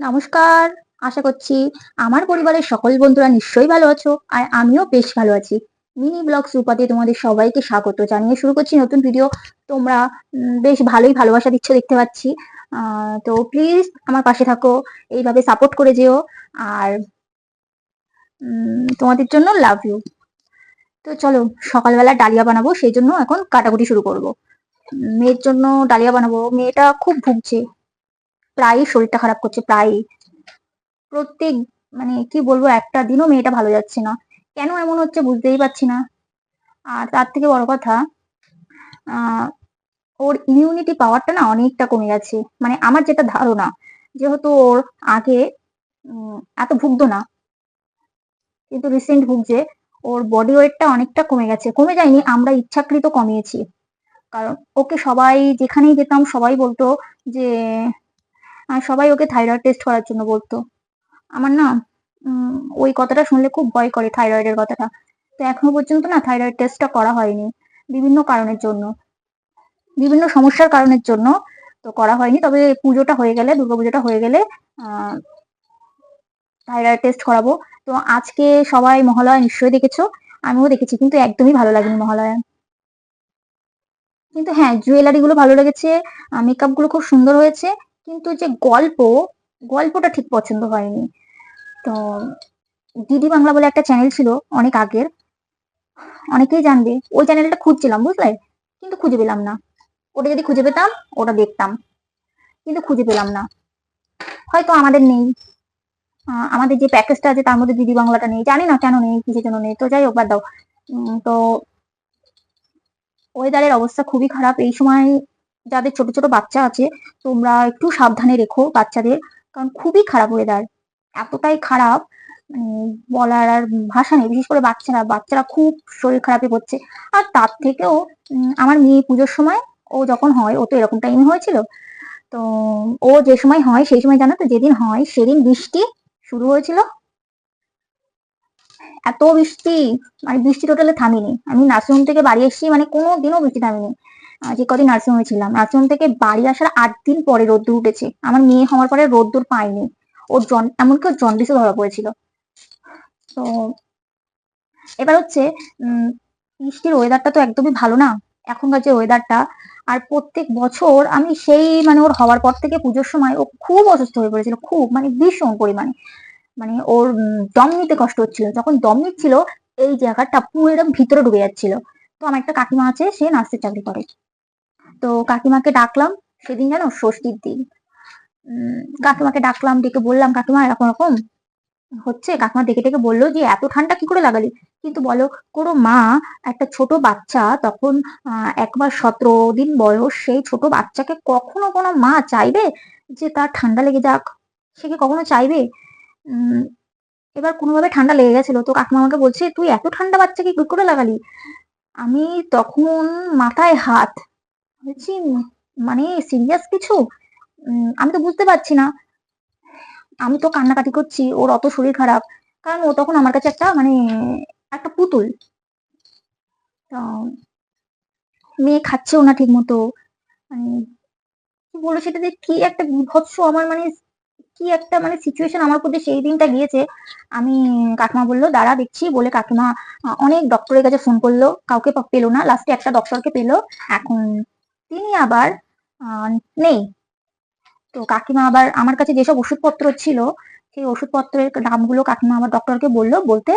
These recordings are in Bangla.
নমস্কার, আশা করছি আমার পরিবারের সকল বন্ধুরা নিশ্চয়ই ভালো আছো আর আমিও বেশ ভালো আছি। মিনি ব্লগ সুপাতে তোমাদের সবাইকে স্বাগত জানিয়ে শুরু করছি নতুন ভিডিও তোমরা বেশ ভালোই ভালোবাসা দিচ্ছ দেখতে পাচ্ছি। তো প্লিজ আমার পাশে থাকো, এইভাবে সাপোর্ট করে যেও আর তোমাদের জন্য লাভ ইউ তো চলো, সকালবেলা ডালিয়া বানাবো, সেই জন্য এখন কাটাকুটি শুরু করব। মেয়ের জন্য ডালিয়া বানাবো, মেয়েটা খুব ভুগছে। প্রায়ই শরীরটা খারাপ করছে, প্রায়ই। প্রত্যেক মানে কি বলব, একটা দিনও মেয়েটা ভালো যাচ্ছে না। কেন এমন হচ্ছে বুঝতেই পারছি না। আর তার থেকে বড় কথা ওর ইমিউনিটি পাওয়ারটা না অনেকটা কমে গেছে। মানে আমার যেটা ধারণা, যেহেতু ওর আগে এত ভুগতো না, কিন্তু রিসেন্ট ভুগছে, ওর বডি ওয়েটটা অনেকটা কমে গেছে। কমে যায়নি, আমরা ইচ্ছাকৃত কমিয়েছি। কারণ ওকে সবাই, যেখানেই যেতাম, সবাই বলতো যে আহ, সবাই ওকে থাইরয়েড টেস্ট করার জন্য বলতো। আমার না ওই কথাটা শুনলে খুব ভয় করে থাইরয়েডের কথাটা। তো এখনও পর্যন্ত না থাইরয়েড টেস্টটা করা হয়নি বিভিন্ন কারণের জন্য। বিভিন্ন সমস্যার কারণের জন্য তো করা হয়নি। তবে পুজোটা হয়ে গেলে দুর্গাপুজোটা হয়ে গেলে থাইরয়েড টেস্ট করাবো। তো আজকে সবাই মহালয়া নিশ্চয়ই দেখেছ আমিও দেখেছি কিন্তু একদমই ভালো লাগেনি মহালয়া। কিন্তু হ্যাঁ জুয়েলারি গুলো ভালো লেগেছে মেকআপগুলো খুব সুন্দর হয়েছে কিন্তু যে গল্প, গল্পটা ঠিক পছন্দ হয়নি। তো ডিডি বাংলা বলে একটা চ্যানেল ছিল অনেক আগের, অনেকেই জানবে। ওই চ্যানেলটা খুঁজছিলাম, বুঝলে? কিন্তু খুঁজে পেলাম না। ওটা যদি খুঁজে পেতাম, ওটা দেখতাম। কিন্তু খুঁজে পেলাম না। হয়তো আমাদের নেই। আমাদের যে প্যাকেজটা আছে, তার মধ্যে দিদি বাংলাটা নেই। জানি না কেন নেই, কিসের জন্য নেই। তো যাই হোক, বাদ দাও। তো ওয়েদারের অবস্থা খুবই খারাপ। এই সময় যাদের ছোট ছোট বাচ্চা আছে, তোমরা একটু সাবধানে রেখো বাচ্চাদের, কারণ খুবই খারাপ ওয়েদার এতটাই খারাপ বলার আর ভাষা নেই, বিশেষ করে বাচ্চারা। বাচ্চারা খুব শরীর খারাপে পড়ছে। আর তার থেকেও আমার মেয়ে পুজোর সময়, ও যখন হয়, ও তো এরকম টাইম হয়েছিল। তো, ও যে সময় হয়, সেই সময় জানো তো, যেদিন হয়, সেদিন বৃষ্টি শুরু হয়েছিল। এত বৃষ্টি মানে বৃষ্টি টোটালে থামেনি। আমি নার্সিংহোম থেকে বাড়ি এসেছি মানে কোনো দিনও বৃষ্টি থামেনি। যে কদিন নার্সিংহোমে ছিলাম। নার্সিংহোম থেকে বাড়ি আসার আট দিন পরে রোদ্দুর উঠেছে। আমার মেয়ে হওয়ার পরে রোদ্দুর পাইনি ওর জন এমনকি ওর জন্ডিসও ধরা পড়েছিল। তো এবার হচ্ছে বৃষ্টির ওয়েদারটা তো একদমই ভালো না। এখনকার যে ওয়েদারটা আর প্রত্যেক বছর আমি সেই মানে ওর হওয়ার পর থেকে পুজোর সময় ও খুব অসুস্থ হয়ে পড়েছিল, খুব মানে ভীষণ পরিমাণে। মানে ওর দম নিতে কষ্ট হচ্ছিল। যখন দম নিচ্ছিল, এই জায়গাটা পুরো এরকম ভিতরে ঢুকে যাচ্ছিল। তো আমার একটা কাকিমা আছে, সে নার্সের চাকরি করে। তো কাকিমাকে ডাকলাম সেদিন জানো ষষ্ঠীর দিন। কাকিমাকে ডাকলাম ডেকে বললাম কাকিমা এরকম এরকম হচ্ছে? কাকিমা দেখে দেখে বলল যে এত ঠান্ডা কি করে লাগালি? কিন্তু বলো কোনো মা একটা ছোট বাচ্চা তখন আহ, এক সতেরো দিন বয়স সেই ছোট বাচ্চাকে কখনো কোনো মা চাইবে যে তার ঠান্ডা লেগে যাক? সে কি কখনো চাইবে? এবার কোনোভাবে ঠান্ডা লেগে গেছিল। তো কাকিমা আমাকে বলছে তুই এত ঠান্ডা বাচ্চাকে কি করে লাগালি? আমি তখন মাথায় হাত বলছি মানে সিরিয়াস কিছু? আমি তো বুঝতে পারছি না। আমি তো কান্নাকাটি করছি, ওর অত শরীর খারাপ। কারণ ও তখন আমার কাছে একটা মানে একটা পুতুল। মেয়ে খাচ্ছেও না ঠিক মতো মানে কি বলব সেটা যে কি একটা বিভৎস আমার মানে কি একটা মানে সিচুয়েশন আমার প্রতি সেই দিনটা গিয়েছে। আমি কাকিমা বলল, দাঁড়া, দেখছি। বলে কাকিমা অনেক ডক্টরের কাছে ফোন করল। কাউকে পেল না। লাস্টে একটা ডক্টরকে পেল। এখন তিনি আবার নেই। তো কাকিমা আবার আমার কাছে যেসব ওষুধপত্র ছিল, সেই ওষুধপত্রের নামগুলো কাকিমা আমার ডক্টরকে বলল, বলতে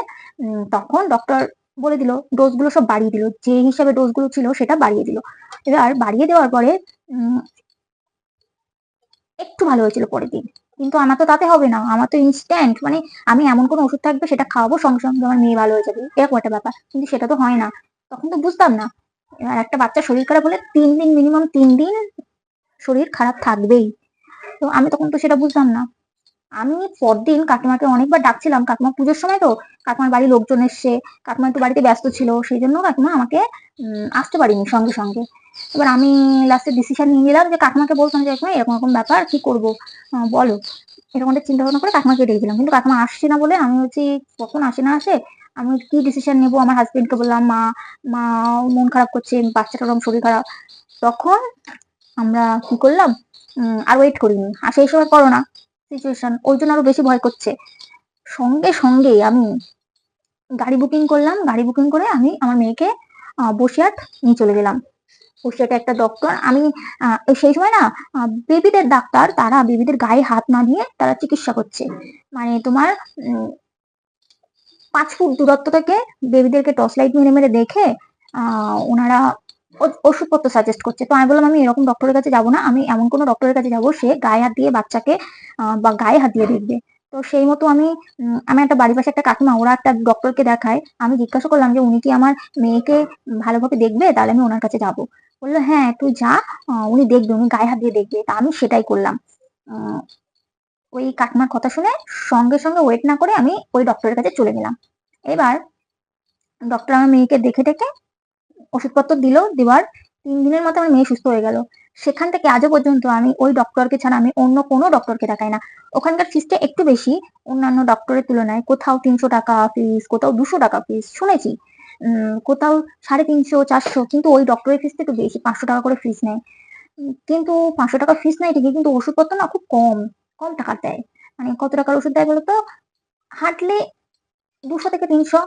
তখন ডক্টর বলে দিল ডোজগুলো সব বাড়িয়ে দিল। যে হিসাবে ডোজগুলো ছিল সেটা বাড়িয়ে দিল। এবার বাড়িয়ে দেওয়ার পরে একটু ভালো হয়েছিল পরের দিন। কিন্তু আমার তো তাতে হবে না। আমার তো ইনস্ট্যান্ট মানে আমি এমন কোনো ওষুধ থাকবে সেটা খাওয়াবো সঙ্গে সঙ্গে আমার মেয়ে ভালো হয়ে যাবে। এরকম একটা ব্যাপার। কিন্তু সেটা তো হয় না। তখন তো বুঝতাম না। এবার একটা বাচ্চা শরীর খারাপ হলে তিন দিন মিনিমাম তিন দিন শরীর খারাপ থাকবেই। তো আমি তখন তো সেটা বুঝতাম না। আমি পরদিন কাকিমাকে অনেকবার ডাকছিলাম, কাকিমা পুজোর সময় তো কাকিমার বাড়ির লোকজন এসছে, কাকিমা একটু বাড়িতে ব্যস্ত ছিল, সেই জন্য কাকিমা আমাকে আসতে পারিনি সঙ্গে সঙ্গে। এবার আমি লাস্টে ডিসিশন নিয়ে নিলাম যে কাকিমাকে বলতাম যে কাকিমা এরকম এরকম ব্যাপার, কি করব? বলো। এরকম একটা চিন্তা ভাবনা করে কাকিমাকে ডেকেছিলাম কিন্তু কাকিমা আসছে না বলে আমি হচ্ছে কখন আসে না আসে? আমি কি ডিসিশন নেব? আমার হাজবেন্ডকে বললাম, মা মা, মন খারাপ করছে, বাচ্চাটার ওরকম শরীর খারাপ। তখন আমরা কি করলাম? আর ওয়েট করিনি। আর সেই সময় করোনা সিচুয়েশন ওই জন্য আরও বেশি ভয় করছে। সঙ্গে সঙ্গে আমি গাড়ি বুকিং করলাম। গাড়ি বুকিং করে আমি আমার মেয়েকে বসিরহাট নিয়ে চলে গেলাম। বসিরহাটে একটা ডক্টর আমি সেই সময় না বেবিদের ডাক্তার, তারা বেবিদের গায়ে হাত না দিয়ে তারা চিকিৎসা করছে। মানে তোমার পাঁচ ফুট দূরত্ব থেকে বেবিদেরকে টর্চ লাইট মেরে মেরে দেখে, আহ, ওনারা ওষুধপত্র সাজেস্ট করছে। তো আমি বললাম, আমি এরকম ডক্টরের কাছে যাব না। আমি এমন কোনো ডক্টরের কাছে যাব, সে গায়ে হাত দিয়ে বাচ্চাকে বা গায়ে হাত দিয়ে দেখবে। তো সেই মতো আমি আমি একটা বাড়ির পাশে একটা কাকিমা, ওরা একটা ডক্টরকে দেখায়। আমি জিজ্ঞাসা করলাম যে, উনি কি আমার মেয়েকে ভালোভাবে দেখবে? তাহলে আমি ওনার কাছে যাব। বলল হ্যাঁ তুই যা উনি দেখবে, উনি গায়ে হাত দিয়ে দেখবে। তা আমি সেটাই করলাম। ওই কাকিমার কথা শুনে সঙ্গে সঙ্গে ওয়েট না করে আমি ওই ডক্টরের কাছে চলে গেলাম। এবার ডক্টর আমার মেয়েকে দেখে টেকে ওষুধপত্র দিল, দেওয়ার তিন দিনের মতো আমার মেয়ে সুস্থ হয়ে গেল। সেখান থেকে আজও পর্যন্ত আমি ওই ডক্টরকে ছাড়া আমি অন্য কোনো ডক্টরকে দেখাই না। ওখানকার ফিসটা একটু বেশি, অন্যান্য ডক্টরের তুলনায় কোথাও তিনশো টাকা ফিস কোথাও দুশো টাকা ফিস শুনেছি। কোথাও সাড়ে তিনশো, চারশো, কিন্তু ওই ডক্টরের ফিসটা একটু বেশি, পাঁচশো টাকা করে ফিস নেয়। কিন্তু পাঁচশো টাকা ফিস নেয় ঠিকই, কিন্তু ওষুধপত্র না খুব কম। কম টাকা দেয়। মানে কত টাকার ওষুধ দেয় বলতো? হাঁটলে দুশো থেকে তিনশো,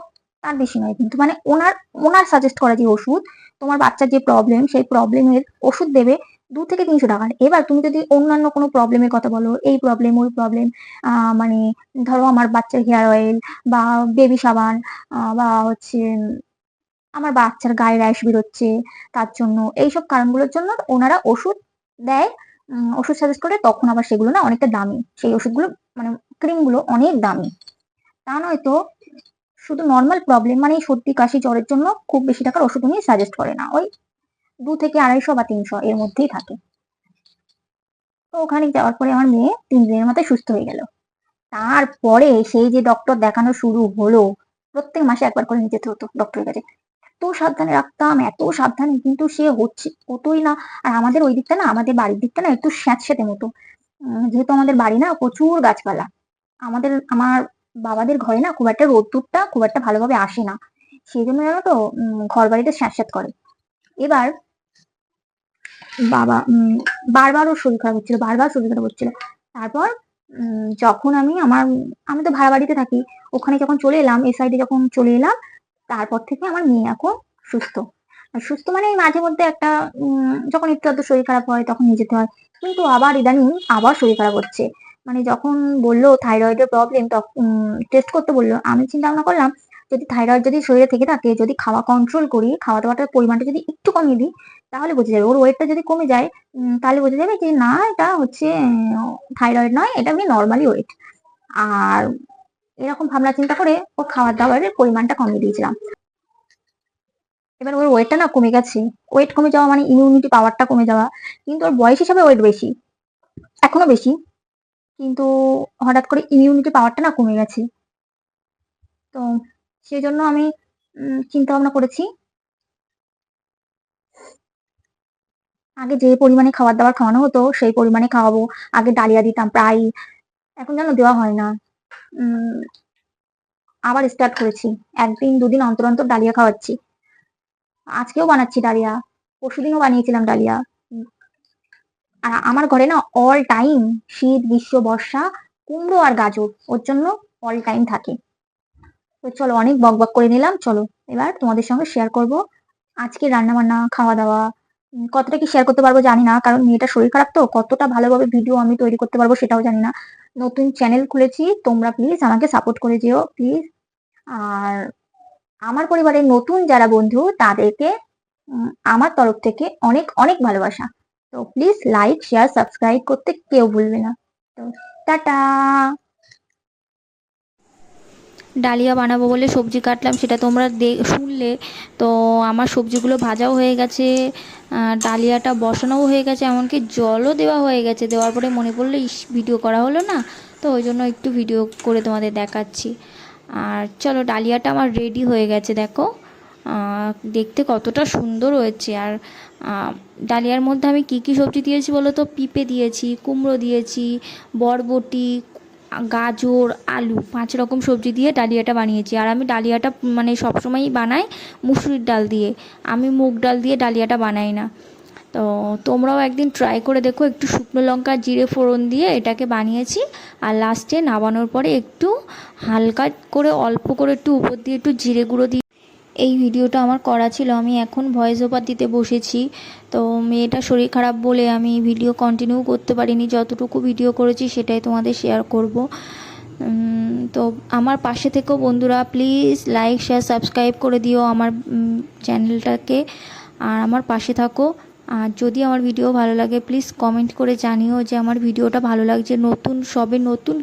তার বেশি নয়। কিন্তু মানে ওনার ওনার সাজেস্ট করা যে ওষুধ, তোমার বাচ্চার যে প্রবলেম সেই প্রবলেমের ওষুধ দেবে দু থেকে তিনশো টাকার। এবার তুমি যদি অন্যান্য কোনো প্রবলেমের কথা বলো, এই প্রবলেম ওই প্রবলেম মানে ধরো আমার বাচ্চার হেয়ার অয়েল বা বেবি সাবান বা হচ্ছে আমার বাচ্চার গায়ে র্যাশ বেরোচ্ছে, তার জন্য এইসব কারণগুলোর জন্য ওনারা ওষুধ দেয়। ওষুধ সাজেস্ট করে তখন আবার সেগুলো না অনেকটা দামি। সেই ওষুধগুলো মানে ক্রিমগুলো অনেক দামি। তা নয়তো শুধু নর্মাল প্রবলেম মানে সর্দি, কাশি, জ্বরের জন্য খুব বেশি টাকার ওষুধ উনি সাজেস্ট করে না। ওই দু থেকে আড়াইশো বা তিনশো এর মধ্যেই থাকে। তো ওখানে যাওয়ার পরে আমার মেয়ে তিন দিনের মাথায় সুস্থ হয়ে গেল। তারপরে সেই যে ডক্টর দেখানো শুরু হলো, প্রত্যেক মাসে একবার করে নিয়ে যেতে হতো ডক্টরের কাছে। এত সাবধানে রাখতাম এত সাবধানে কিন্তু সে হচ্ছে হতোই না আর আমাদের ওই দিকটা না আমাদের বাড়ির দিকটা না একটু স্যাঁতস্যাঁতে মতো। যেহেতু আমাদের বাড়ি না প্রচুর গাছপালা আমাদের আমার বাবাদের ঘরে না খুব একটা রোদ্দুরটা খুব একটা ভালোভাবে আসে না। সেই জন্য জানো তো ঘর বাড়িতে স্যাঁতস্যাঁত করে। এবার বাবা উম, বারবার ওর শরীর খারাপ হচ্ছিল বারবার শরীর খারাপ হচ্ছিল। তারপর যখন আমি আমার আমি তো ভাড়া বাড়িতে থাকি ওখানে যখন চলে এলাম এই সাইডে যখন চলে এলাম তারপর থেকে আমার মেয়ে এখন সুস্থ। আর সুস্থ মানে মাঝে মধ্যে একটা যখন একটু আধটু শরীর খারাপ হয় তখন নিয়ে যেতে হয়। কিন্তু আবার ইদানিং আবার শরীর খারাপ হচ্ছে। মানে যখন বলল থাইরয়েডের প্রবলেম তখন টেস্ট করতে বলল, আমি চিন্তা ভাবনা করলাম, যদি থাইরয়েড যদি শরীরে থেকে থাকে, যদি খাওয়া কন্ট্রোল করি খাওয়া দাওয়াটার পরিমাণটা যদি একটু কমিয়ে দিই, তাহলে বোঝা যাবে। ওর ওয়েটটা যদি কমে যায় তাহলে বোঝা যাবে যে না, এটা হচ্ছে থাইরয়েড নয়, এটা এমনি নর্মালি ওয়েট আর এরকম ভাবনা চিন্তা করে ওর খাবার দাবারের পরিমাণটা কমিয়ে দিয়েছিলাম। এবার ওর ওয়েটটা না কমে গেছে। ওয়েট কমে যাওয়া মানে ইমিউনিটি পাওয়ারটা কমে যাওয়া। কিন্তু ওর বয়স হিসাবে ওয়েট বেশি। এখনও বেশি। কিন্তু হঠাৎ করে ইমিউনিটি পাওয়ারটা না কমে গেছে। তো সেই জন্য আমি চিন্তা ভাবনা করেছি। আগে যে পরিমাণে খাবার দাবার খাওয়ানো হতো, সেই পরিমাণে খাওয়াবো। আগে ডালিয়া দিতাম প্রায় এখন যেন দেওয়া হয় না। আবার স্টার্ট করেছি। একদিন দুদিন অন্তর অন্তর ডালিয়া খাওয়াচ্ছি। আজকেও বানাচ্ছি ডালিয়া। পরশুদিনও বানিয়েছিলাম ডালিয়া। আর আমার ঘরে না অল টাইম শীত গ্রীষ্ম বর্ষা কুমড়ো আর গাজর ওর জন্য অল টাইম থাকে। তো চলো অনেক বক বক করে নিলাম। চলো এবার তোমাদের সঙ্গে শেয়ার করব। আজকে রান্না বান্না খাওয়া দাওয়া উম, কতটা কি শেয়ার করতে পারব জানি না, কারণ মেয়েটা শরীর খারাপ তো, কতটা ভালোভাবে ভিডিও আমি তৈরি করতে পারব সেটাও জানি না। নতুন চ্যানেল খুলেছি, তোমরা প্লিজ আমাকে সাপোর্ট করে যেও প্লিজ আর আমার পরিবারের নতুন যারা বন্ধু, তাদেরকে আমার তরফ থেকে অনেক অনেক ভালোবাসা। তো প্লিজ লাইক শেয়ার সাবস্ক্রাইব করতে কেউ ভুলবে না। তো টাটা! ডালিয়া বানাবো বলে সবজি কাটলাম, সেটা তোমরা শুনলে। তো আমার সবজিগুলো ভাজাও হয়ে গেছে ডালিয়াটা বসানোও হয়ে গেছে, এমনকি জলও দেওয়া হয়ে গেছে। দেওয়ার পরে মনে পড়ল, ইস ভিডিও করা হলো না। তো ওই জন্য একটু ভিডিও করে তোমাদের দেখাচ্ছি। আর চলো, ডালিয়াটা আমার রেডি হয়ে গেছে, দেখো। দেখতে কতটা সুন্দর হয়েছে। আর ডালিয়ার মধ্যে আমি কী কী সবজি দিয়েছি বলো তো? পিঁপে দিয়েছি, কুমড়ো দিয়েছি, বরবটি গাজর, আলু, পাঁচ রকম সবজি দিয়ে ডালিয়াটা বানিয়েছি। আর আমি ডালিয়াটা মানে সবসময়ই বানাই মুসুরির ডাল দিয়ে। আমি মুগ ডাল দিয়ে ডালিয়াটা বানাই না। তো তোমরাও একদিন ট্রাই করে দেখো, একটু শুকনো লঙ্কা, জিরে, ফোড়ন দিয়ে এটাকে বানিয়েছি। আর লাস্টে নামানোর পরে একটু হালকা করে, অল্প করে একটু উপর দিয়ে একটু জিরে গুঁড়ো দিয়ে এই ভিডিওটা আমার করা ছিল। আমি এখন ভয়েস ওভার দিতে বসেছি। তো মেয়েটা শরীর খারাপ বলে আমি ভিডিও কন্টিনিউ করতে পারিনি। যতটুকু ভিডিও করেছি সেটাই তোমাদের শেয়ার করব। তো আমার পাশে থেকেও বন্ধুরা প্লিজ লাইক শেয়ার সাবস্ক্রাইব করে দিও আমার চ্যানেলটাকে আর আমার পাশে থাকো। আর যদি আমার ভিডিও ভালো লাগে প্লিজ কমেন্ট করে জানিও যে আমার ভিডিওটা ভালো লাগছে। নতুন, সবে নতুন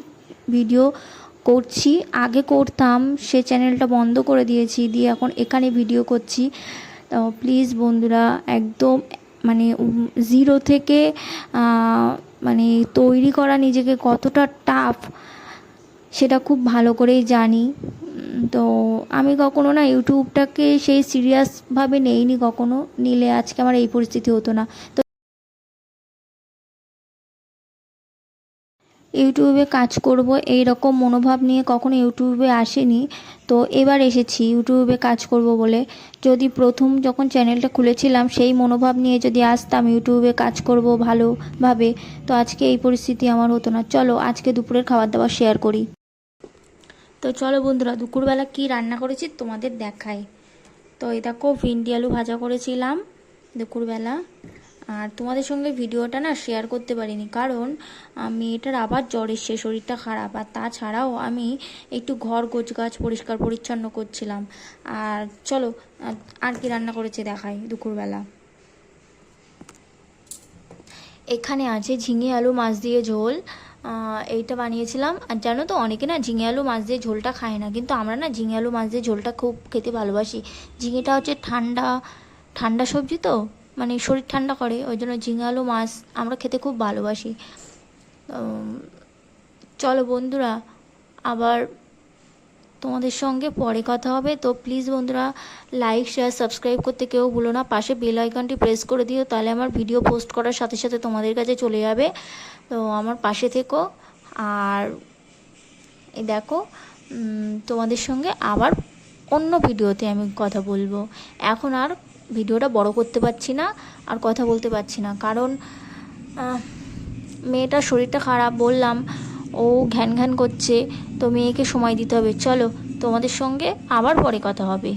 ভিডিও করছি। আগে করতাম, সে চ্যানেলটা বন্ধ করে দিয়েছি, দিয়ে এখন এখানে ভিডিও করছি। তো প্লিজ বন্ধুরা, একদম মানে জিরো থেকে মানে তৈরি করা নিজেকে কতটা টাফ সেটা খুব ভালো করেই জানি। তো আমি কখনো না ইউটিউবটাকে সেই সিরিয়াসভাবে নেইনি, কখনো। নিলে আজকে আমার এই পরিস্থিতি হতো না। তো ইউটিউবে কাজ করব, এই রকম মনোভাব নিয়ে কখনো ইউটিউবে আসেনি। তো এবার এসেছি ইউটিউবে কাজ করব বলে। যদি প্রথম যখন চ্যানেলটা খুলেছিলাম, সেই মনোভাব নিয়ে যদি আসতাম ইউটিউবে কাজ করব ভালোভাবে, তো আজকে এই পরিস্থিতি আমার হতো না। চলো, আজকে দুপুরের খাবার দাবার শেয়ার করি। তো চলো বন্ধুরা, দুপুরবেলা কি রান্না করেছি তোমাদের দেখাই। তো এই দেখো, ভিন্ডি আলু ভাজা করেছিলাম দুপুরবেলা। আর তোমাদের সঙ্গে ভিডিওটা না শেয়ার করতে পারিনি। কারণ আহ, মেয়েটার আবার জ্বর এসছে শরীরটা খারাপ। আর তাছাড়াও আমি একটু ঘর গোছ গাছ পরিষ্কার পরিচ্ছন্ন করছিলাম। আর চলো আর কি রান্না করেছে দেখাই দুপুরবেলা। এখানে আছে ঝিঙে আলু মাছ দিয়ে ঝোল। এইটা বানিয়েছিলাম। আর জানো তো অনেকে না ঝিঙে আলু মাছ দিয়ে ঝোলটা খায় না। কিন্তু আমরা না ঝিঙে আলু মাছ দিয়ে ঝোলটা খুব খেতে ভালোবাসি। ঝিঙেটা হচ্ছে ঠান্ডা ঠান্ডা সবজি তো? মানে শরীর ঠান্ডা করে, ওই জন্য ঝিঙে আলু মাছ আমরা খেতে খুব ভালোবাসি। চলো বন্ধুরা, আবার তোমাদের সঙ্গে পরে কথা হবে। তো প্লিজ বন্ধুরা লাইক শেয়ার সাবস্ক্রাইব করতে কেউ ভুলো না। পাশে বেল আইকনটি প্রেস করে দিও, তাহলে আমার ভিডিও পোস্ট করার সাথে সাথে তোমাদের কাছে চলে যাবে। তো আমার পাশে থেকো। আর এই দেখো তোমাদের সঙ্গে আবার অন্য ভিডিওতে আমি কথা বলব। এখন আর ভিডিওটা বড় করতে পারছি না আর কথা বলতে পারছি না। কারণ মেয়েটার শরীরটা খারাপ, বললাম, ও ঘ্যান ঘ্যান করছে, তো মেয়েকে সময় দিতে হবে। চলো, তোমাদের সঙ্গে আবার পরে কথা হবে।